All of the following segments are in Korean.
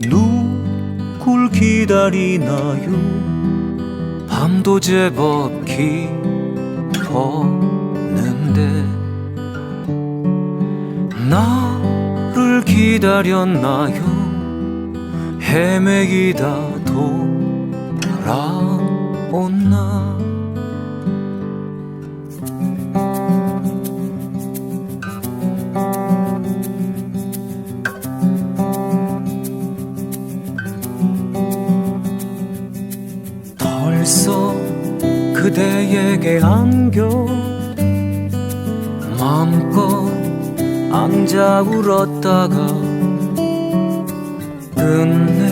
누굴 기다리나요? 밤도 제법 깊었는데 나를 기다렸나요? 헤매기다 돌아온나. 벌써 그대에게 안겨. 마음껏 앉아 울었다가 끝내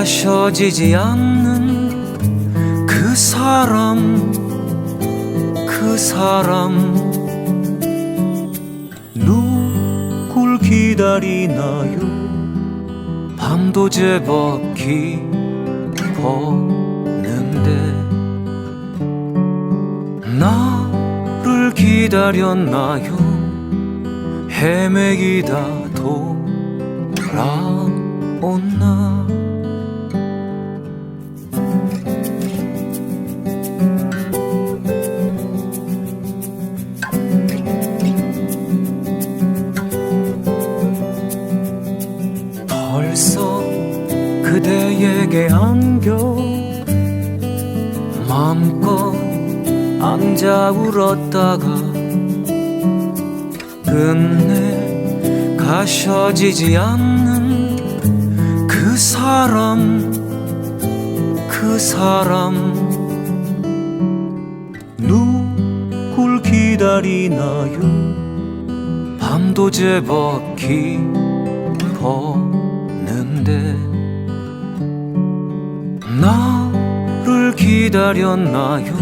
가셔지지 않는 그 사람 그 사람. 누굴 기다리나요? 밤도 제법 깊었는데. 나를 기다렸나요? 헤매기다 돌아온나 그대에게 안겨. 마음껏 앉아 울었다가 끝내 가셔지지 않는 그 사람 그 사람. 누굴 기다리나요? 밤도 제법 깊었는데 나를 기다렸나요?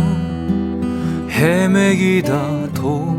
헤매기다 돌아온나